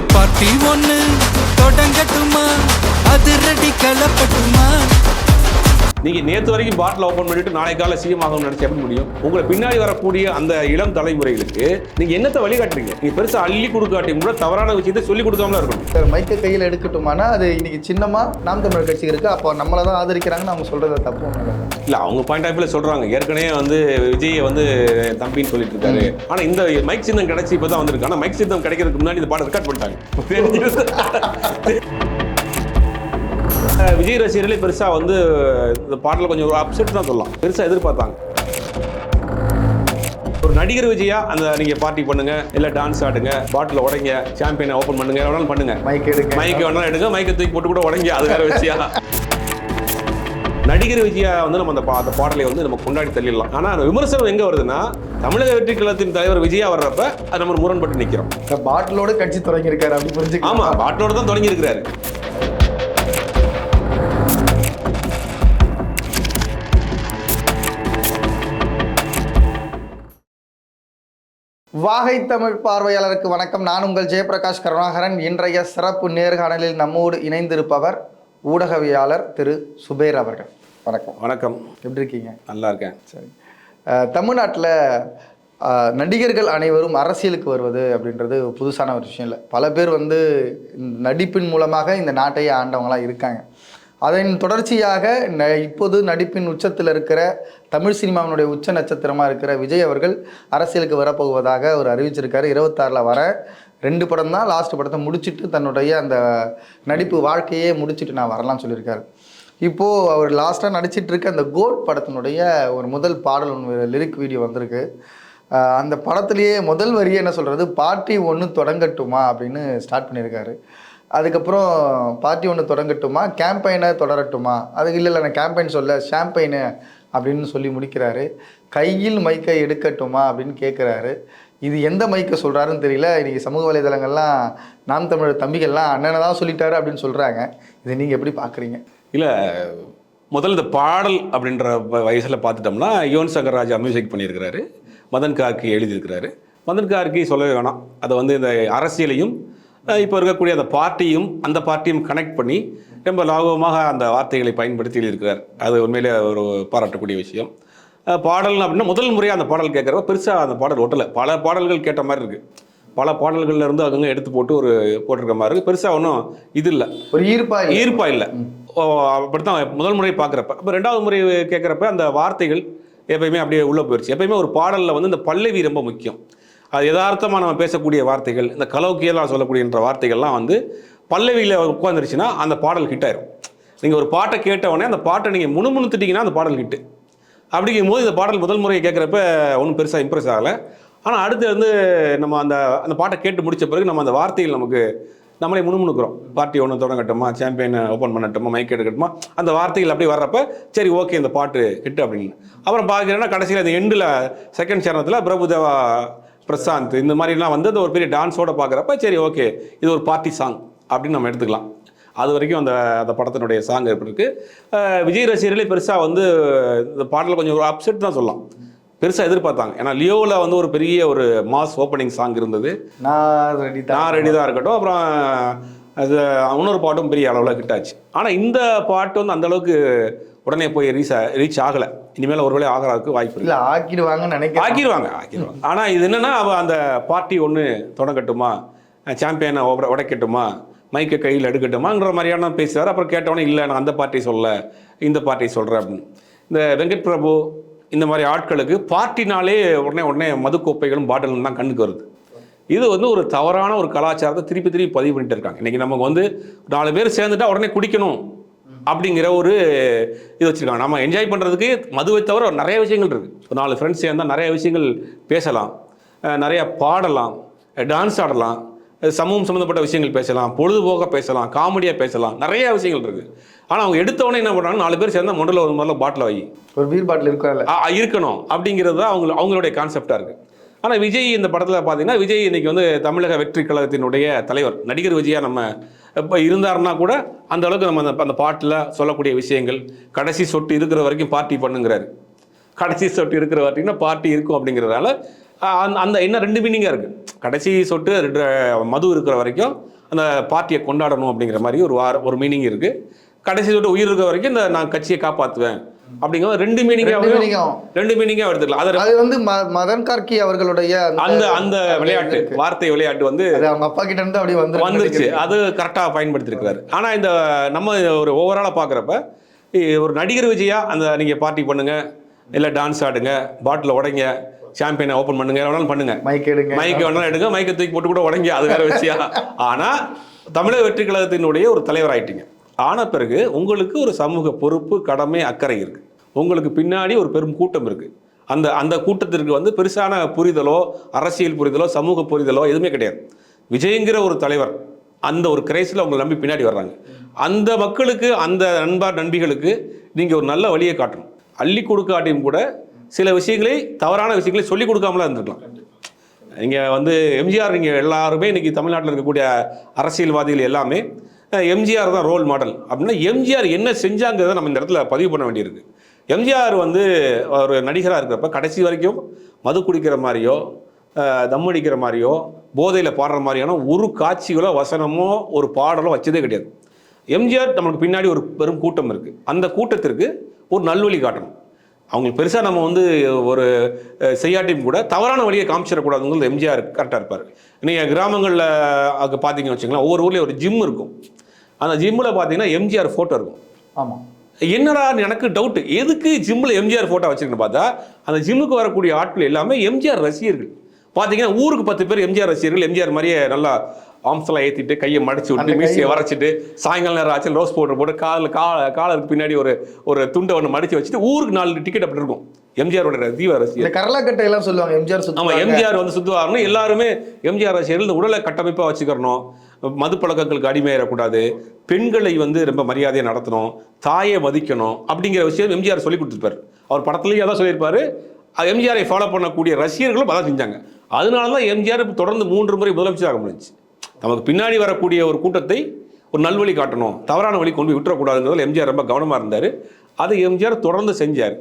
Party ஒன்று தொடங்கட்டுமா? அதிரடி கலப்பட்டுமா? நீங்க நேத்து வரைக்கும் பாட்டில் ஓபன் பண்ணிட்டு நாளை காலை சிஎம் ஆகணும்னு நினைச்சா எப்படி முடியும்? உங்களை பின்னாடி வரக்கூடிய அந்த இளம் தலைமுறைகளுக்கு நீங்க என்னத்தை வழிகாட்டுறீங்க நீங்க பெருசா அள்ளி கொடுக்காட்டி கூட தவறான விஷயத்தை சொல்லி கொடுக்காம இருக்கணும். சார் மைக்கை கையில் எடுக்கட்டுமானா அது இன்னைக்கு சின்னமா நாம் தமிழர் கட்சிக்கு இருக்கு அப்போ நம்மளை தான் ஆதரிக்கிறாங்கன்னு அவங்க சொல்றது தப்பு இல்ல. அவங்க பாயிண்ட் ஆஃப் வியூல சொல்றாங்க. ஏற்கனவே வந்து விஜய் வந்து தம்பின்னு சொல்லிட்டு இருக்காரு. ஆனா இந்த மைக் சின்னம் கிடைச்சி இப்பதான் வந்திருக்கு. ஆனா மைக் சின்னம் கிடைக்கிறதுக்கு முன்னாடி இந்த பாடம் ரெக்கார்ட் பண்ணிட்டாங்க. விஜய் ரசிகர்களே பெருசா வந்து இந்த பாட்டில் கொஞ்சம் ஒரு அப்செட் தான் சொல்லலாம். பெருசா எதிர்பார்த்தாங்க. ஒரு நடிகர் விஜயா அந்த நீங்க பார்ட்டி பண்ணுங்க இல்ல டான்ஸ் ஆடுங்க பாட்டில் உடைங்க சாம்பியனை ஓபன் பண்ணுங்க வேணாலும் பண்ணுங்க. மைக் எடுக்க மைக் வேணாலும் எடுங்க மைக்கை தூக்கி போட்டு கூட உடைங்க அது வேற விஷயம். நடிகர் விஜயா வந்து நம்ம அந்த பா அந்த பாடலை வந்து நம்ம கொண்டாடி தள்ளிடலாம். ஆனா அந்த விமர்சனம் எங்க வருதுன்னா தமிழக வெற்றி கழகத்தின் தலைவர் விஜயா வர்றப்ப அது நம்ம முரண்பட்டு நிக்கிறோம். சார் பாட்டிலோட கட்சி தொடங்கியிருக்காரு அப்படி புரிஞ்சுக்கலாம். ஆமா பாட்டிலோட தான் தொடங்கி வாகை தமிழ் பார்வையாளருக்கு வணக்கம். நான் உங்கள் ஜெயபிரகாஷ் கருணாகரன். இன்றைய சிறப்பு நேர்காணலில் நம்மோடு இணைந்திருப்பவர் ஊடகவியாளர் திரு சுபேர் அவர்கள். வணக்கம். வணக்கம். எப்படி இருக்கீங்க? நல்லா இருக்கேன். சரி. தமிழ்நாட்டில் நடிகர்கள் அனைவரும் அரசியலுக்கு வருவது அப்படின்றது புதுசான ஒரு விஷயம் இல்லை. பல பேர் வந்து நடிப்பின் மூலமாக இந்த நாட்டையே ஆண்டவங்களாம் இருக்காங்க. அதன் தொடர்ச்சியாக ந இப்போது நடிப்பின் உச்சத்தில் இருக்கிற தமிழ் சினிமாவினுடைய உச்ச நட்சத்திரமாக இருக்கிற விஜய் அவர்கள் அரசியலுக்கு வரப்போவதாக அவர் அறிவிச்சிருக்காரு. இருபத்தாறில் வர ரெண்டு படம் தான் லாஸ்ட் படத்தை முடிச்சிட்டு தன்னுடைய அந்த நடிப்பு வாழ்க்கையே முடிச்சுட்டு நான் வரலாம்னு சொல்லியிருக்காரு. இப்போது அவர் லாஸ்ட்டாக நடிச்சிட்டு இருக்க அந்த கோட் படத்தினுடைய ஒரு முதல் பாடல் ஒன்று லிரிக் வீடியோ வந்திருக்கு. அந்த படத்துலேயே முதல் வரியே என்ன சொல்கிறது பார்ட்டி ஒன்று தொடங்கட்டுமா? அப்படின்னு ஸ்டார்ட் பண்ணியிருக்காரு அதுக்கப்புறம் பார்ட்டி ஒன்று தொடங்கட்டுமா? கேம்பெயினை தொடரட்டுமா? அதுக்கு இல்லை இல்லை நான் கேம்பெயின் சொல்ல ஷாம்பெயினு அப்படின்னு சொல்லி முடிக்கிறாரு. கையில் மைக்கை எடுக்கட்டுமா? அப்படின்னு கேட்குறாரு இது எந்த மைக்கை சொல்கிறாருன்னு தெரியல. இன்றைக்கி சமூக வலைதளங்கள்லாம் நாம் தமிழர் தம்பிகள்லாம் அண்ணனை தான் சொல்லிட்டாரு அப்படின்னு சொல்கிறாங்க இதை நீங்கள் எப்படி பார்க்குறீங்க இல்லை முதல்ல இந்த பாடல் அப்படின்ற வ- பார்த்துட்டோம்னா யுவன் சங்கர் ராஜா மியூசிக் பண்ணியிருக்கிறாரு. மதன் கார்கி எழுதியிருக்கிறாரு. மதன் கார்கி சொல்லவே வேணாம். அதை வந்து இந்த அரசியலையும் இப்போ இருக்கக்கூடிய அந்த பார்ட்டியும் அந்த பார்ட்டியும் கனெக்ட் பண்ணி ரொம்ப லாபமாக அந்த வார்த்தைகளை பயன்படுத்தி எழுதியிருக்கிறார் அது உண்மையிலே ஒரு பாராட்டக்கூடிய விஷயம். பாடல் அப்படின்னா முதல் முறையாக அந்த பாடல் கேட்குறப்ப பெருசாக அந்த பாடல் ஒட்டலை. பல பாடல்கள் கேட்ட மாதிரி இருக்குது பல பாடல்கள்ல இருந்து அங்கங்க எடுத்து போட்டு ஒரு போட்டிருக்க மாதிரி இருக்குது பெருசாக ஒன்றும் இது இல்லை. ஒரு ஈர்ப்பா? ஈர்ப்பா இல்லை. அப்படித்தான் முதல் முறை பார்க்குறப்ப. அப்போ ரெண்டாவது முறை கேட்குறப்ப அந்த வார்த்தைகள் எப்பயுமே அப்படியே உள்ளே போயிடுச்சு எப்பயுமே ஒரு பாடலில் வந்து இந்த பல்லவி ரொம்ப முக்கியம். அது யதார்த்தமாக நம்ம பேசக்கூடிய வார்த்தைகள் இந்த கலோக்கியெல்லாம் சொல்லக்கூடியன்ற வார்த்தைகள்லாம் வந்து பல்லவியில் உட்காந்துருச்சுன்னா அந்த பாடல் ஹிட் ஆயிரும். நீங்கள் ஒரு பாட்டை கேட்டவொடனே அந்த பாட்டை நீங்கள் முணுமுணுத்துட்டிங்கன்னா அந்த பாடல் ஹிட்டு அப்படிங்கும் போது இந்த பாடல் முதல் முறையை கேட்குறப்ப ஒன்றும் பெருசாக இம்ப்ரெஸ் ஆகலை. ஆனால் அடுத்து வந்து நம்ம அந்த அந்த பாட்டை கேட்டு முடிச்ச பிறகு நம்ம அந்த வார்த்தைகள் நமக்கு நம்மளே முணுமுணுக்கிறோம். பார்ட்டி ஒன்று தொடங்கட்டுமா சாம்பியன் ஓப்பன் பண்ணட்டுமா மைக் எடுக்கட்டுமா அந்த வார்த்தைகள் அப்படி வர்றப்ப சரி ஓகே இந்த பாட்டு ஹிட் அப்படின்னு. அப்புறம் பார்க்குறேன்னா கடைசியில் அந்த எண்டில் செகண்ட் சேனத்தில் பிரபுதேவா பிரசாந்த் இந்த மாதிரிலாம் வந்து அந்த ஒரு பெரிய டான்ஸோட பார்க்குறப்ப சரி ஓகே இது ஒரு பார்ட்டி சாங் அப்படின்னு நம்ம எடுத்துக்கலாம். அது வரைக்கும் அந்த அந்த படத்தினுடைய சாங் இருக்கு. விஜய் ரசிகர்களே பெருசாக வந்து இந்த பாட்டில் கொஞ்சம் ஒரு அப்செட் தான் சொல்லலாம். பெருசாக எதிர்பார்த்தாங்க. ஏன்னா லியோவில் வந்து ஒரு பெரிய ஒரு மாஸ் ஓப்பனிங் சாங் இருந்தது. நான் ரெடி தான் நான் ரெடி தான் இருக்கட்டும். அப்புறம் அது இன்னொரு பாட்டும் பெரிய அளவில் ஹிட் ஆச்சு. ஆனால் இந்த பாட்டு வந்து அந்த அளவுக்கு உடனே போய் ரீச் ரீச் ஆகலை. இனிமேல் ஒருவேளை ஆகிறதுக்கு வாய்ப்பு இல்லை ஆக்கிடுவாங்கன்னு நினைக்கிறேன். ஆக்கிடுவாங்க ஆக்கிடுவாங்க. ஆனால் இது என்னன்னா அவ அந்த பார்ட்டி ஒன்று தொடங்கட்டுமா? சாம்பியனை உடைக்கட்டுமா? மைக்கை கையில் எடுக்கட்டுமாங்கிற மாதிரியான பேசுவார் அப்புறம் கேட்டவொடனே இல்லை நான் அந்த பார்ட்டி சொல்ல இந்த பார்ட்டி சொல்கிறேன் அப்படின்னு. இந்த வெங்கட் பிரபு இந்த மாதிரி ஆட்களுக்கு பார்ட்டினாலே உடனே உடனே மதுக்கோப்பைகளும் பாட்டிலும் தான் கண்ணுக்கு வருது. இது வந்து ஒரு தவறான ஒரு கலாச்சாரத்தை திருப்பி திருப்பி பதிவு பண்ணிட்டு இருக்காங்க. இன்னைக்கு நமக்கு வந்து நாலு பேர் சேர்ந்துட்டா உடனே குடிக்கணும் அப்படிங்கிற ஒரு இது வச்சுருக்காங்க. நம்ம என்ஜாய் பண்ணுறதுக்கு மதுவை தவிர நிறைய விஷயங்கள் இருக்குது நாலு ஃப்ரெண்ட்ஸ் சேர்ந்தால் நிறைய விஷயங்கள் பேசலாம். நிறையா நிறைய பாடலாம். டான்ஸ் ஆடலாம். சமூகம் சம்மந்தப்பட்ட விஷயங்கள் பேசலாம் பொழுதுபோக்க பேசலாம் காமெடியாக பேசலாம் நிறைய விஷயங்கள் இருக்குது ஆனால் அவங்க எடுத்தவொடனே என்ன பண்ணுறாங்க நாலு பேர் சேர்ந்தா முதல்ல ஒரு முதல்ல பாட்டில் வை ஒரு பீர் பாட்டில் இருக்கல ஆ, இருக்கணும். அப்படிங்கிறது தான் அவங்க அவங்களுடைய கான்செப்டாக இருக்குது ஆனால் விஜய் இந்த படத்தில் பார்த்தீங்கன்னா விஜய் இன்னைக்கு வந்து தமிழக வெற்றி கழகத்தினுடைய தலைவர் நடிகர் விஜயா நம்ம இப்போ இருந்தாருன்னா கூட அந்த அளவுக்கு நம்ம அந்த அந்த பாட்டில் சொல்லக்கூடிய விஷயங்கள் கடைசி சொட்டு இருக்கிற வரைக்கும் பார்ட்டி பண்ணுங்கிறாரு. கடைசி சொட்டு இருக்கிற வரைக்கும் பார்ட்டி இருக்கும் அப்படிங்கிறதால அந்த அந்த என்ன ரெண்டு மீனிங்காக இருக்குது கடைசி சொட்டு மது இருக்கிற வரைக்கும் அந்த பார்ட்டியை கொண்டாடணும் அப்படிங்கிற மாதிரி ஒரு வார ஒரு மீனிங் இருக்குது கடைசி சொட்டு உயிர் இருக்கிற வரைக்கும் இந்த நான் கட்சியை காப்பாற்றுவேன் அப்படிங்கிற ரெண்டு மீனிங்காக. ரெண்டு மீனிங்காக எடுத்துக்கலாம். அது அது வந்து மதன் கார்கி அவர்களுடைய அந்த அந்த விளையாட்டு. வார்த்தை விளையாட்டு வந்து அவங்க அப்பா கிட்ட இருந்து அப்படியே வந்து வந்துருச்சு. அது கரெக்டாக பயன்படுத்தியிருக்கிறாரு ஆனால் இந்த நம்ம ஒரு ஓவராலாக பார்க்குறப்ப ஒரு நடிகர் விஜயா அந்த நீங்கள் பார்ட்டி பண்ணுங்க இல்லை டான்ஸ் ஆடுங்க பாட்டில் உடைங்க சாம்பியனை ஓப்பன் பண்ணுங்க. வேணாலும் பண்ணுங்க. மைக் எடுங்க. மைக்கை வேணாலும் எடுங்க. மைக்கை தூக்கி போட்டு கூட உடைங்க. அது வேற விஷயம். ஆனால் தமிழக வெற்றி கழகத்தினுடைய ஒரு தலைவர் ஆயிட்டீங்க. ஆன பிறகு உங்களுக்கு ஒரு சமூக பொறுப்பு கடமை அக்கறை இருக்கு. உங்களுக்கு பின்னாடி ஒரு பெரும் கூட்டம் இருக்கு. அந்த அந்த கூட்டத்திற்கு வந்து பெருசான புரிதலோ அரசியல் புரிதலோ சமூக புரிதலோ எதுவுமே கிடையாது. விஜய்ங்கிற ஒரு தலைவர் அந்த ஒரு கிரைஸில் உங்களை நம்பி பின்னாடி வர்றாங்க. அந்த மக்களுக்கு அந்த நண்பா நண்பிகளுக்கு நீங்கள் ஒரு நல்ல வழியை காட்டணும். அள்ளி கொடுக்காட்டியும் கூட சில விஷயங்களை தவறான விஷயங்களை சொல்லிக் கொடுக்காமலாம் இருந்திருக்கலாம். நீங்கள் வந்து எம்ஜிஆர் நீங்கள் எல்லாருமே இன்றைக்கி தமிழ்நாட்டில் இருக்கக்கூடிய அரசியல்வாதிகள் எல்லாமே எம்ஜிஆர் தான் ரோல் மாடல் அப்படின்னா எம்ஜிஆர் என்ன செஞ்சாங்கிறத நம்ம இந்த இடத்துல பதிவு பண்ண வேண்டியிருக்கு. எம்ஜிஆர் வந்து ஒரு நடிகராக இருக்கிறப்ப கடைசி வரைக்கும் மது குடிக்கிற மாதிரியோ அஹ், தம் அடிக்கிற மாதிரியோ போதையில் பாடுற மாதிரியான ஒரு காட்சிகளோ வசனமோ ஒரு பாடலோ வச்சதே கிடையாது. எம்ஜிஆர் நம்மளுக்கு பின்னாடி ஒரு பெரும் கூட்டம் இருக்குது அந்த கூட்டத்திற்கு ஒரு நல்வழி காட்டணும். அவங்களுக்கு பெருசாக நம்ம வந்து ஒரு செய்யாட்டியும் கூட தவறான வழியை காமிச்சிடக்கூடாதுங்கிறது எம்ஜிஆர் கரெக்டாக இருப்பார். நீங்கள் கிராமங்களில் அங்கே பார்த்தீங்கன்னு வச்சுங்களேன் ஒவ்வொரு ஊர்லேயும் ஒரு ஜிம் இருக்கும். அந்த ஜிம்மில் பார்த்தீங்கன்னா எம்ஜிஆர் ஃபோட்டோ இருக்கும். ஆமா. என்னடா எனக்கு டவுட் எதுக்கு ஜிம்மில் எம்ஜிஆர் ஃபோட்டோ வச்சிருக்கேன்னு பார்த்தா அந்த ஜிம்முக்கு வரக்கூடிய ஆட்கள் எல்லாமே எம்ஜிஆர் ரசிகர்கள். பார்த்தீங்கன்னா ஊருக்கு பத்து பேர் எம்ஜிஆர் ரசிகர்கள் எம்ஜிஆர் மாதிரியே நல்லா ஆம்ஸ்லாம் ஏற்றிட்டு கையை மடிச்சு விட்டு மீசியை வரைச்சிட்டு சாயங்காலம் நேரம் ஆச்சு ரோஸ் பவுடர் போட்டு காலில் கா காலருக்கு பின்னாடி ஒரு ஒரு துண்டை ஒன்று மடிச்சு வச்சுட்டு ஊருக்கு நாலு டிக்கெட் அப்படி இருக்கும். எம்ஜிஆரோட இந்த ரசிகர் கரலாக்கட்டை எல்லாம் சொல்லுவாங்க எம்ஜிஆர் ஆமா சுத்துவாங்க எம்ஜிஆர் வந்து சுத்துவாருன்னு எல்லாருமே எம்ஜிஆர் ரசிகர்கள் இந்த உடலை கட்டமைப்பாக வச்சுக்கிறணும். மது பழக்கங்களுக்கு அடிமையிடக்கூடாது பெண்களை வந்து ரொம்ப மரியாதையை நடத்தணும். தாயை மதிக்கணும் அப்படிங்கிற விஷயம் எம்ஜிஆர் சொல்லி கொடுத்துருப்பாரு. அவர் படத்துலேயும் அதான் சொல்லியிருப்பாரு. எம்ஜிஆரை ஃபாலோ பண்ணக்கூடிய ரசிகர்களும் அதான் செஞ்சாங்க. அதனால தான் எம்ஜிஆர் தொடர்ந்து மூன்று முறை முதலமைச்சராக முடிஞ்சுச்சு. நமக்கு பின்னாடி வரக்கூடிய ஒரு கூட்டத்தை ஒரு நல்வழி காட்டணும். தவறான வழி கொண்டு போய் விட்டுறக்கூடாதுங்கிறதுல எம்ஜிஆர் ரொம்ப கவனமாக இருந்தார். அதை எம்ஜிஆர் தொடர்ந்து செஞ்சார்.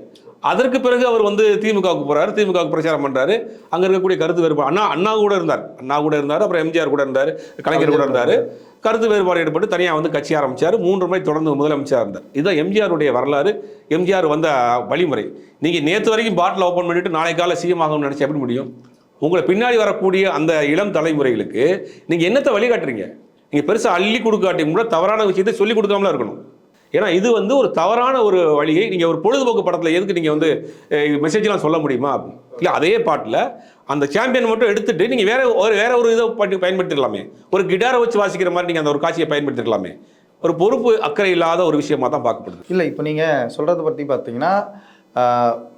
அதற்கு பிறகு அவர் வந்து திமுகவுக்கு போகிறார் திமுகவுக்கு பிரச்சாரம் பண்ணுறாரு அங்கே இருக்கக்கூடிய கருத்து வேறுபாடு அண்ணா அண்ணா கூட இருந்தார். அண்ணா கூட இருந்தார் அப்புறம் எம்ஜிஆர் கூட இருந்தார் கலைஞர் கூட இருந்தார். கருத்து வேறுபாடு ஏற்பட்டு தனியாக வந்து கட்சி ஆரம்பிச்சார். மூன்று முறை தொடர்ந்து முதலமைச்சராக இருந்தார். இதுதான் எம்ஜிஆருடைய வரலாறு. எம்ஜிஆர் வந்த வழிமுறை. நீங்கள் நேற்று வரைக்கும் பாட்டில் ஓப்பன் பண்ணிவிட்டு நாளை காலை சிஎம் ஆகணும்னு நினச்சி எப்படி முடியும்? உங்களை பின்னாடி வரக்கூடிய அந்த இளம் தலைமுறைகளுக்கு நீங்கள் என்னத்தை வழிகாட்டுறீங்க? நீங்கள் பெருசாக அள்ளி கொடுக்காட்டியும் கூட தவறான விஷயத்தை சொல்லி கொடுக்காமலாம் இருக்கணும். ஏன்னா இது வந்து ஒரு தவறான ஒரு வழியை நீங்கள் ஒரு பொழுதுபோக்கு படத்தில் எதுக்கு நீங்கள் வந்து மெசேஜ்லாம் சொல்ல முடியுமா? இல்லை அதே பாட்டில் அந்த சாம்பியன் மட்டும் எடுத்துட்டு நீங்கள் வேற ஒரு வேற ஒரு இதை பாட்டு பயன்படுத்திருக்கலாமே ஒரு கிட்டாரை வச்சு வாசிக்கிற மாதிரி நீங்கள் அந்த ஒரு காட்சியை பயன்படுத்திருக்கலாமே ஒரு பொறுப்பு அக்கறை இல்லாத ஒரு விஷயமா தான் பார்க்கப்படுது. இல்லை இப்போ நீங்கள் சொல்கிறத பற்றி பார்த்தீங்கன்னா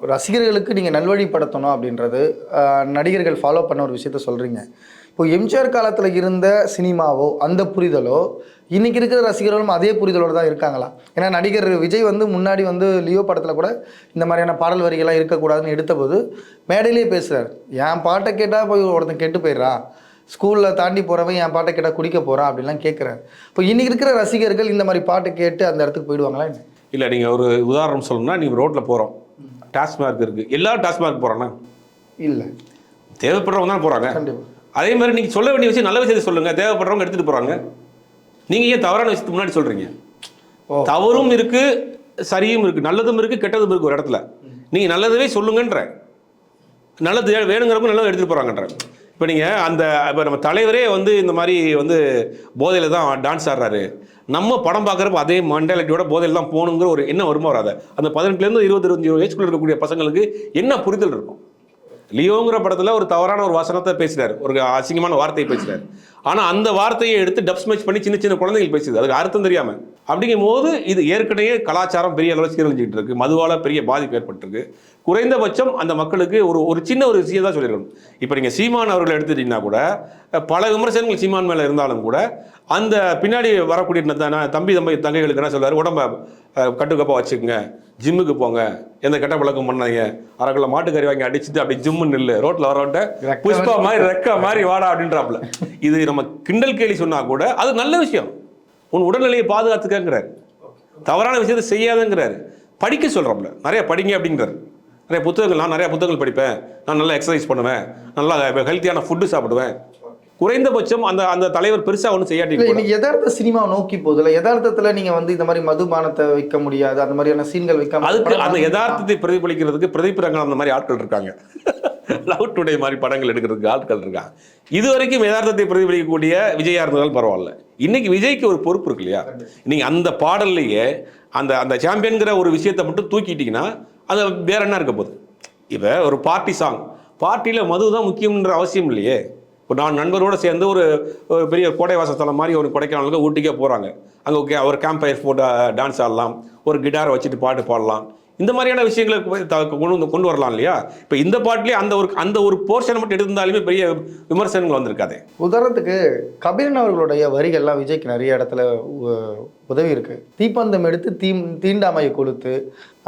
ரசிகர்களுக்கு நீங்கள் நல்வழிப்படுத்தணும் அப்படின்றது நடிகர்கள் ஃபாலோ பண்ண ஒரு விஷயத்த சொல்கிறீங்க இப்போ எம்ஜிஆர் காலத்தில் இருந்த சினிமாவோ அந்த புரிதலோ இன்றைக்கி இருக்கிற ரசிகர்களும் அதே புரிதலோடு தான் இருக்காங்களா? ஏன்னா நடிகர் விஜய் வந்து முன்னாடி வந்து லியோ படத்தில் கூட இந்த மாதிரியான பாடல் வரிகள்லாம் இருக்கக்கூடாதுன்னு எடுத்தபோது மேடையிலேயே பேசுகிறார் என் பாட்டை கேட்டால் போய் ஒருத்தன் கெட்டு போயிடுறான் ஸ்கூலில் தாண்டி போகிறவன் என் பாட்டை கேட்டால் குடிக்க போகிறான் அப்படின்லாம் கேட்குறாரு இப்போ இன்றைக்கி இருக்கிற ரசிகர்கள் இந்த மாதிரி பாட்டு கேட்டு அந்த இடத்துக்கு போயிடுவாங்களா என்ன? இல்லை நீங்கள் ஒரு உதாரணம் சொல்லணும்னா நீங்கள் ரோட்டில் போகிறோம் டாஸ்மார்க் இருக்குது எல்லாரும் டாஸ்மார்க் போகிறாங்கன்னா இல்லை. தேவைப்படுறவங்க தான் போகிறாங்க அதே மாதிரி நீங்கள் சொல்ல வேண்டிய விஷயம் நல்ல விஷயத்தை சொல்லுங்கள் தேவைப்படுறவங்க எடுத்துகிட்டு போகிறாங்க நீங்கள் ஏன் தவறான விஷயத்துக்கு முன்னாடி சொல்கிறீங்க. தவறும் இருக்கு சரியும் இருக்கு நல்லதும் இருக்கு கெட்டதும் இருக்கு ஒரு இடத்துல. நீங்க நல்லதவே சொல்லுங்கன்ற. நல்லது வேணுங்கிறப்ப நல்லது எடுத்துட்டு போறாங்கன்ற. இப்போ நீங்க அந்த இப்போ நம்ம தலைவரே வந்து இந்த மாதிரி வந்து போதையில தான் டான்ஸ் ஆடுறாரு. நம்ம படம் பார்க்குறப்ப அதே மண்டாலிட்டியோட போதையில் தான் போகணுங்கிற ஒரு என்ன வருமா வராது? அந்த பதினெட்டுலேருந்து இருபது இருபத்தஞ்சு வயசுக்குள்ள இருக்கக்கூடிய பசங்களுக்கு என்ன புரிதல் இருக்கும்? லியோங்கிற படத்தில் ஒரு தவறான ஒரு வசனத்தை பேசினார். ஒரு அசிங்கமான வார்த்தையை பேசினார். ஆனால் அந்த வார்த்தையை எடுத்து டப்ஸ் மேட்ச் பண்ணி சின்ன சின்ன குழந்தைகள் பேசுது. அதுக்கு அர்த்தம் தெரியாமல் அப்படிங்கும் போது இது ஏற்கனவே கலாச்சாரம் பெரிய அளவில் சீரழிஞ்சிட்டு இருக்கு. மதுவால் பெரிய பாதிப்பு ஏற்பட்டிருக்கு. குறைந்தபட்சம் அந்த மக்களுக்கு ஒரு ஒரு சின்ன ஒரு விஷயம் தான் சொல்லியிருக்கணும். இப்போ நீங்கள் சீமான் அவர்களை எடுத்துட்டீங்கன்னா கூட பல விமர்சனங்கள் சீமான் மேலே இருந்தாலும் கூட அந்த பின்னாடி வரக்கூடிய தம்பி தம்பி தங்கைகளுக்கு என்ன சொல்றாரு? உடம்ப கட்டுக்கோப்பா வச்சுக்கோங்க. ஜிம்முக்கு போங்க. எந்த கெட்ட பழக்கம் பண்ணாதீங்க. அரைக்குள்ள மாட்டுக்கறி வாங்கி அடிச்சுட்டு அப்படி ஜிம்மு நில்லு. ரோட்ல வரவன்ட்ட புஷ்பா மாதிரி ரெக்க மாதிரி வாடா அப்படின்றாப்புல. இது நம்ம கிண்டல் கேலி சொன்னா கூட அது நல்ல விஷயம். உன் உடல்நிலையை பாதுகாத்துக்கங்கிறார். தவறான விஷயத்தை செய்யாதங்கிறாரு. படிக்க சொல்றோம்ல நிறைய படிங்க அப்படிங்கிறாரு. நிறைய புத்தகங்கள் நான் நிறைய புத்தகங்கள் படிப்பேன். நான் நல்லா எக்ஸசைஸ் பண்ணுவேன். நல்லா ஹெல்த்தியான ஃபுட்டு சாப்பிடுவேன். குறைந்தபட்சம் அந்த அந்த தலைவர் பெருசாக ஒன்றும் செய்யாட்டி யதார்த்த சினிமா நோக்கி போகுதுல யதார்த்தத்துல நீங்க வந்து இந்த மாதிரி மதுபானத்தை வைக்க முடியாது அந்த மாதிரியான சீன்கள் வைக்காம அதுக்கு அந்த யதார்த்தத்தை பிரதிபலிக்கிறதுக்கு பிரதிபரங்கள் அந்த மாதிரி ஆட்கள் இருக்காங்க. லவ் டுடே மாதிரி படங்கள் எடுக்கிறதுக்கு ஆட்கள் இருக்காங்க. இது வரைக்கும் யதார்த்தத்தை பிரதிபலிக்கக்கூடிய விஜயா இருந்தாலும் பரவாயில்ல. இன்னைக்கு விஜய்க்கு ஒரு பொறுப்பு இருக்கு இல்லையா? நீங்க அந்த பாடல்லையே அந்த அந்த சாம்பியன்கிற ஒரு விஷயத்தை மட்டும் தூக்கிட்டீங்கன்னா அது வேற என்ன இருக்க போகுது? இப்போ ஒரு பார்ட்டி சாங். பார்ட்டியில் மது தான் முக்கியம்ன்ற அவசியம் இல்லையே. இப்போ நான் நண்பரோடு சேர்ந்து ஒரு ஒரு பெரிய கோடை வாசஸ்தலம் மாதிரி ஒரு கொடைக்கானலுக்கு ஊட்டிக்கே போகிறாங்க அங்கே ஓகே ஒரு கேம்ப் ஃபயர் போட்டு டான்ஸ் ஆடலாம். ஒரு கிட்டாரை வச்சுட்டு பாட்டு பாடலாம். இந்த மாதிரியான விஷயங்களை கொண்டு வந்து கொண்டு வரலாம் இல்லையா? இப்போ இந்த பாட்டிலே அந்த ஒரு அந்த ஒரு போர்ஷனை மட்டும் எடுத்திருந்தாலுமே பெரிய விமர்சனங்கள் வந்திருக்காது. உதாரணத்துக்கு கபிலன் அவர்களுடைய வரிகள்லாம் விஜய்க்கு நிறைய இடத்துல உதவி இருக்கு. தீப்பந்தம் எடுத்து தீ தீண்டாமையை கொளுத்து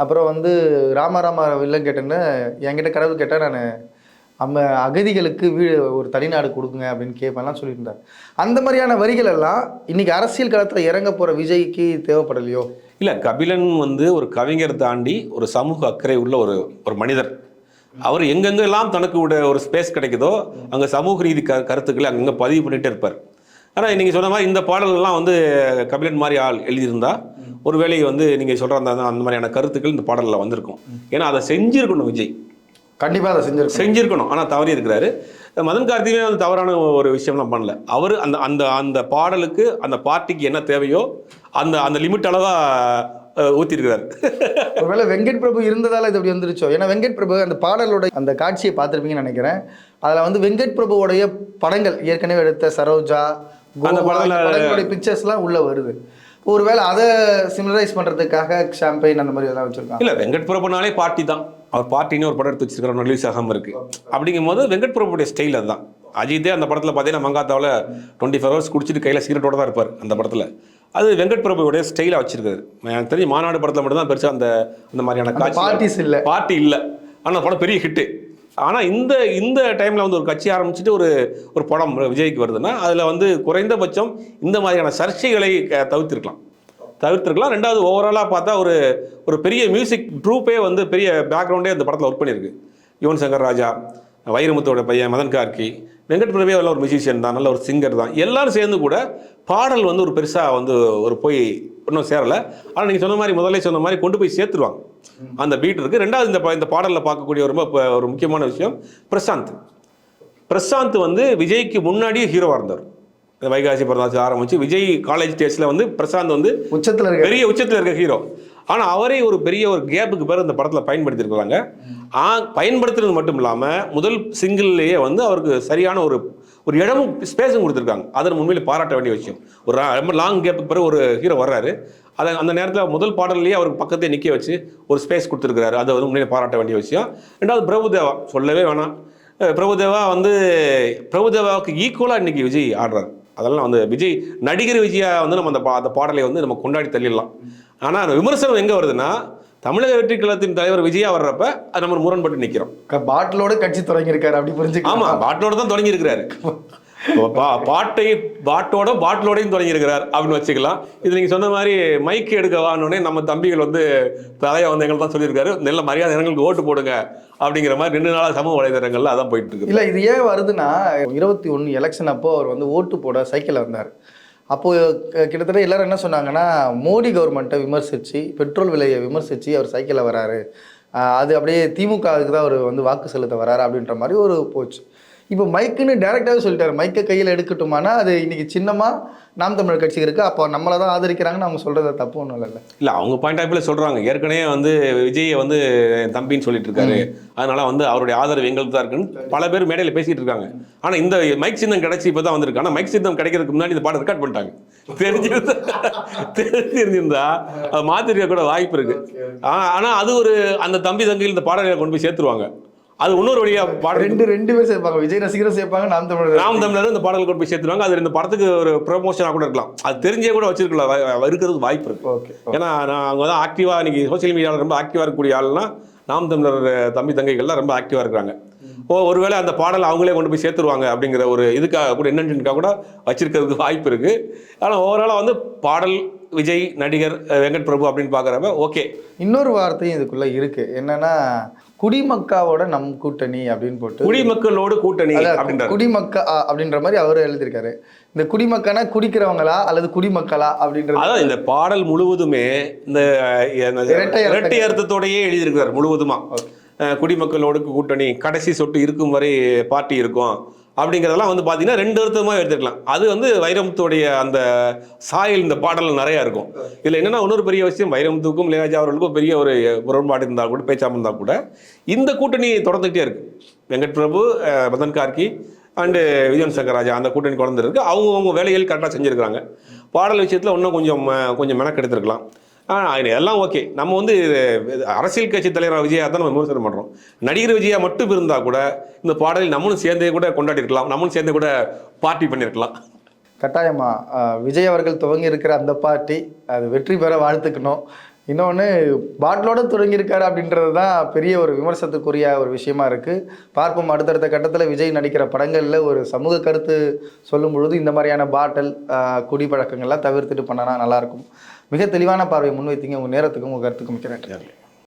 அப்புறம் வந்து ராமராமா வில்லன் கேட்டேன்னு என்கிட்ட கடவுள் கேட்டால் நான் நம்ம அகதிகளுக்கு வீடு ஒரு தனிநாடு கொடுக்குங்க அப்படின்னு கேட்பேன்லாம் சொல்லியிருந்தார். அந்த மாதிரியான வரிகள் எல்லாம் இன்னைக்கு அரசியல் களத்தில் இறங்க போகிற விஜய்க்கு தேவைப்படலையோ? இல்லை கபிலன் வந்து ஒரு கவிஞர் தாண்டி ஒரு சமூக அக்கறை உள்ள ஒரு ஒரு மனிதர். அவர் எங்கெங்கெல்லாம் தனக்கு விட ஒரு ஸ்பேஸ் கிடைக்குதோ அங்கே சமூக ரீதி க கருத்துக்களை அங்கங்கே பதிவு பண்ணிகிட்டே இருப்பார். ஆனால் நீங்கள் சொன்ன மாதிரி இந்த பாடல்கள்லாம் வந்து கபிலன் மாதிரி ஆள் எழுதியிருந்தா ஒருவேளை வந்து நீங்கள் சொல்கிற அந்த அந்த மாதிரியான கருத்துக்கள் இந்த பாடலில் வந்திருக்கும். ஏன்னா அதை செஞ்சுருக்கணும் விஜய். கண்டிப்பாக அதை செஞ்சிருக்கோம் செஞ்சிருக்கணும். ஆனால் தவறி இருக்கிறாரு. மதன் கார்த்திகே வந்து தவறான ஒரு விஷயம்லாம் பண்ணல. அவர் அந்த அந்த அந்த பாடலுக்கு அந்த பார்ட்டிக்கு என்ன தேவையோ அந்த அந்த லிமிட் அளவாக ஊற்றிருக்கிறார் ஒருவேளை வெங்கட் பிரபு இருந்ததால இது இப்படி வந்துருச்சோ? ஏன்னா வெங்கட் பிரபு அந்த பாடலோட அந்த காட்சியை பார்த்துருப்பீங்கன்னு நினைக்கிறேன். அதில் வந்து வெங்கட் பிரபுவோடைய படங்கள் ஏற்கனவே எடுத்த சரோஜா அந்த படத்துல- பிக்சர்ஸ்லாம் உள்ள வருது. ஒருவேளை அதை சிமிலரைஸ் பண்ணுறதுக்காக ஷாம்பெயின் அந்த மாதிரி எல்லாம் வச்சிருக்காங்க இல்லை வெங்கட் பிரபுனாலே பார்ட்டி தான். அவர் பார்ட்டின்னு ஒரு படம் எடுத்து வச்சிருக்கிற ரிலீஸ் ஆகாமல் இருக்கு. அப்படிங்கும்போது வெங்கட் பிரபுடைய ஸ்டைல் அதுதான். அஜித்தே அந்த படத்தில் பார்த்தீங்கன்னா மங்காத்தாவில் டுவெண்ட்டி ஃபோர் ஹவர்ஸ் குடிச்சிட்டு கையில் சிகரெட்டோட தான் இருப்பார் அந்த படத்தில். அது வெங்கட் பிரபுடைய ஸ்டைலாக வச்சிருக்காரு. எனக்கு தெரிஞ்சு மாநாடு படத்தில் மட்டும் தான் பெருசாக அந்த அந்த மாதிரியான காட்சி பார்ட்டிஸ் இல்லை. பார்ட்டி இல்லை. ஆனால் படம் பெரிய ஹிட்டு ஆனால் இந்த இந்த டைமில் வந்து ஒரு கட்சி ஆரம்பிச்சுட்டு ஒரு ஒரு படம் விஜய்க்கு வருதுன்னா அதில் வந்து குறைந்தபட்சம் இந்த மாதிரியான சர்ச்சைகளை தவிர்த்திருக்கலாம். தவிர்த்துருக்கலாம். ரெண்டாவது ஓவராலாக பார்த்தா ஒரு ஒரு பெரிய மியூசிக் ட்ரூப்பே வந்து பெரிய பேக்ரவுண்டே அந்த படத்தில் ஒர்க் பண்ணியிருக்கு. யுவன் சங்கர் ராஜா வைரமுத்தோட பையன் மதன் கார்கி வெங்கட் பிரபே நல்ல ஒரு மியூசிஷியன் தான் நல்ல ஒரு சிங்கர் தான். எல்லாரும் சேர்ந்து கூட பாடல் வந்து ஒரு பெருசாக வந்து ஒரு போய் இன்னும் சேரலை. ஆனால் நீங்கள் சொன்ன மாதிரி முதல்ல சொன்ன மாதிரி கொண்டு போய் சேர்த்துருவாங்க. அந்த பீட் இருக்குது ரெண்டாவது இந்த இந்த பாடலில் பார்க்கக்கூடிய ரொம்ப ஒரு முக்கியமான விஷயம் பிரசாந்த். பிரசாந்த் வந்து விஜய்க்கு முன்னாடியே ஹீரோவாக இருந்தார். வைகாசி பிறந்தாச்சு ஆரம்பிச்சு விஜய் காலேஜ் டேஸில் வந்து பிரசாந்த் வந்து உச்சத்தில் இருக்க பெரிய உச்சத்தில் இருக்க ஹீரோ ஆனால் அவரே ஒரு பெரிய ஒரு கேப்புக்கு பேர் இந்த படத்தில் பயன்படுத்தியிருக்காங்க ஆ பயன்படுத்துறது மட்டும் இல்லாமல் முதல் சிங்கிள்லேயே வந்து அவருக்கு சரியான ஒரு ஒரு இடமும் ஸ்பேஸும் கொடுத்துருக்காங்க. அதன் உண்மையில் பாராட்ட வேண்டிய விஷயம். ஒரு ரொம்ப லாங் கேப்புக்கு பிறகு ஒரு ஹீரோ வர்றாரு. அதை அந்த நேரத்தில் முதல் பாடல்லையே அவருக்கு பக்கத்தையே நிற்க வச்சு ஒரு ஸ்பேஸ் கொடுத்துருக்காரு அது வந்து உண்மையிலே பாராட்ட வேண்டிய விஷயம். ரெண்டாவது பிரபுதேவா சொல்லவே வேணாம். பிரபுதேவா வந்து பிரபுதேவாவுக்கு ஈக்குவலாக இன்னைக்கு விஜய் ஆடுறாரு. அதெல்லாம் வந்து விஜய் நடிகர் விஜயா வந்து நம்ம அந்த பா அந்த பாடலை வந்து நம்ம கொண்டாடி தள்ளிடலாம். ஆனால் அந்த விமர்சனம் எங்கே வருதுன்னா தமிழக வெற்றி கழகத்தின் தலைவர் விஜயா வர்றப்ப அது நம்ம முரண்பட்டு நிற்கிறோம் பாட்டிலோட கட்சி தொடங்கியிருக்காரு அப்படி புரிஞ்சுக்கலாம். ஆமா பாட்டோட தான் தொடங்கி இருக்கிறாரு பாட்டை பாட்டோட பாட்டிலோடையும் தொடங்கியிருக்கிறார் அப்படின்னு வச்சுக்கலாம். இது நீங்கள் சொன்ன மாதிரி மைக் எடுக்க வாங்கினோடனே நம்ம தம்பிகள் வந்து தலையை வந்து எங்களுக்கு தான் சொல்லியிருக்காரு. நல்ல மரியாதை எங்களுக்கு ஓட்டு போடுங்க அப்படிங்கிற மாதிரி ரெண்டு நாளாக சமூக வலைதளங்கள்ல அதான் போயிட்டு இருக்கு இல்லை இது ஏன் வருதுன்னா இருபத்தி ஒன்று எலெக்ஷன் அப்போ அவர் வந்து ஓட்டு போட சைக்கிளில் வந்தார். அப்போது கிட்டத்தட்ட எல்லோரும் என்ன சொன்னாங்கன்னா மோடி கவர்மெண்ட்டை விமர்சித்து பெட்ரோல் விலையை விமர்சித்து அவர் சைக்கிளில் வராரு. அது அப்படியே திமுகவுக்கு தான் அவர் வந்து வாக்கு செலுத்த வராரு அப்படின்ற மாதிரி ஒரு போச்சு. இப்போ மைக்குன்னு டேரெக்டாகவே சொல்லிட்டாரு. மைக்கை கையில் எடுக்கட்டுமானா அது இன்னைக்கு சின்னமா நாம் தமிழர் கட்சிக்கு இருக்குது அப்போ நம்மளை தான் ஆதரிக்கிறாங்கன்னு அவங்க சொல்கிறது தப்பு ஒன்றும் இல்லைல்ல. இல்ல அவங்க பாயிண்ட் ஆஃப் சொல்றாங்க. ஏற்கனவே வந்து விஜயை வந்து தம்பின்னு சொல்லிட்டு இருக்காரு. அதனால வந்து அவருடைய ஆதரவு எங்களுக்கு தான் இருக்குன்னு பல பேர் மேடையில பேசிட்டு இருக்காங்க. ஆனா இந்த மைக் சின்னம் கிடைச்சி இப்போ தான் வந்திருக்கு. ஆனா மைக் சின்னம் கிடைக்கிறதுக்கு முன்னாடி இந்த பாடம் ரெக்கார்ட் பண்ணிட்டாங்க. தெரிஞ்சிருந்தா தெரிஞ்சிருந்தா அது மாத்திருக்க கூட வாய்ப்பு இருக்கு. ஆ- ஆனா அது ஒரு அந்த தம்பி தங்கையில் இந்த பாடலை கொண்டு போய் சேர்த்துருவாங்க. அது இன்னொரு வழியா பாடம் ரெண்டு ரெண்டு பேர் சேர்ப்பாங்க. விஜய் ரசிகரும் சேர்ப்பாங்க நாம் தமிழர் ராம் தமிழர் இந்த பாடல் கொண்டு போய் சேர்த்துருவாங்க. அது இந்த படத்துக்கு ஒரு ப்ரொமோஷனாக கூட இருக்கலாம். அது தெரிஞ்சே கூட வச்சிருக்கலாம். இருக்கிறதுக்கு வாய்ப்பு இருக்கு. ஓகே ஏன்னா நான் அவங்க தான் ஆக்டிவாக இன்னைக்கு சோஷியல் மீடியாவில் ரொம்ப ஆக்டிவாக இருக்கக்கூடிய ஆள்னா நாம் தமிழர் தம்பி தங்கைகள்லாம் ரொம்ப ஆக்டிவாக இருக்கிறாங்க. ஓ ஒருவேளை அந்த பாடல் அவங்களே கொண்டு போய் சேர்த்துருவாங்க அப்படிங்கிற ஒரு இதுக்காக கூட என்னன்னுக்காக கூட வச்சிருக்கிறதுக்கு வாய்ப்பு இருக்கு. ஆனால் ஓவராலாக வந்து பாடல் விஜய் நடிகர் வெங்கட் பிரபு அப்படின்னு பார்க்குறப்ப ஓகே இன்னொரு வார்த்தையும் இதுக்குள்ள இருக்கு. என்னன்னா குடிமக்காவோட நம் கூட்டணி அப்படின்னு போட்டு குடிமக்களோடு கூட்டணி குடிமக்க அப்படின்ற மாதிரி அவர் எழுதியிருக்காரு. இந்த குடிமக்கனா குடிக்கிறவங்களா அல்லது குடிமக்களா அப்படின்றது அதான் இந்த பாடல் முழுவதுமே இந்த இரட்டை அர்த்த- இரட்டை அர்த்தத்தோடயே எழுதியிருக்கிறார் முழுவதுமா. குடிமக்களோடு கூட்டணி கடைசி சொட்டு இருக்கும் வரை பார்ட்டி இருக்கும். அப்படிங்கிறதெல்லாம் வந்து பார்த்தீங்கன்னா ரெண்டு அர்த்தமாக எடுத்துக்கலாம். அது வந்து வைரமுத்துடைய அந்த சாயல் இந்த பாடல் நிறையா இருக்கும். இதில் என்னென்னா இன்னொரு பெரிய விஷயம் வைரமுத்துக்கும் இளையராஜா அவர்களுக்கும் பெரிய ஒரு முரண்பாடு இருந்தால் கூட பேச்சாமல் இருந்தால் கூட இந்த கூட்டணி தொடர்ந்துகிட்டே இருக்கு. வெங்கட் பிரபு மதன் கார்கி அண்டு விஜயன் சங்கர் ராஜா அந்த கூட்டணி குழந்தை இருக்கு அவங்க அவங்க வேலைகள் கரெக்டாக செஞ்சுருக்காங்க பாடல் விஷயத்தில் இன்னும் கொஞ்சம் கொஞ்சம் மெனக்கெடுத்துருக்கலாம். எல்லாம் ஓகே. நம்ம வந்து அரசியல் கட்சி தலைவர் விஜயா தான் நம்ம விமர்சனம் பண்ணுறோம் நடிகர் விஜயா மட்டும் இருந்தால் கூட இந்த பாடலில் நம்மளும் சேர்ந்தே கூட கொண்டாடி இருக்கலாம் நம்மளும் சேர்ந்தே கூட பார்ட்டி பண்ணியிருக்கலாம் கட்டாயமா விஜய் அவர்கள் துவங்கி இருக்கிற அந்த பார்ட்டி அது வெற்றி பெற வாழ்த்துக்கணும். இன்னொன்று பாட்டிலோடு தொடங்கியிருக்காரு அப்படின்றது தான் பெரிய ஒரு விமர்சனத்துக்குரிய ஒரு விஷயமா இருக்குது பார்ப்போம் அடுத்தடுத்த கட்டத்தில் விஜய் நடிக்கிற படங்களில் ஒரு சமூக கருத்து சொல்லும் பொழுது இந்த மாதிரியான பாட்டில் குடி பழக்கங்கள்லாம் தவிர்த்துட்டு பண்ணனா நல்லாயிருக்கும். மிக தெளிவான பார்வை முன்வைத்தீங்க. உங்கள் நேரத்துக்கும் உங்கள் கருத்துக்கும் மிக்க நன்றி.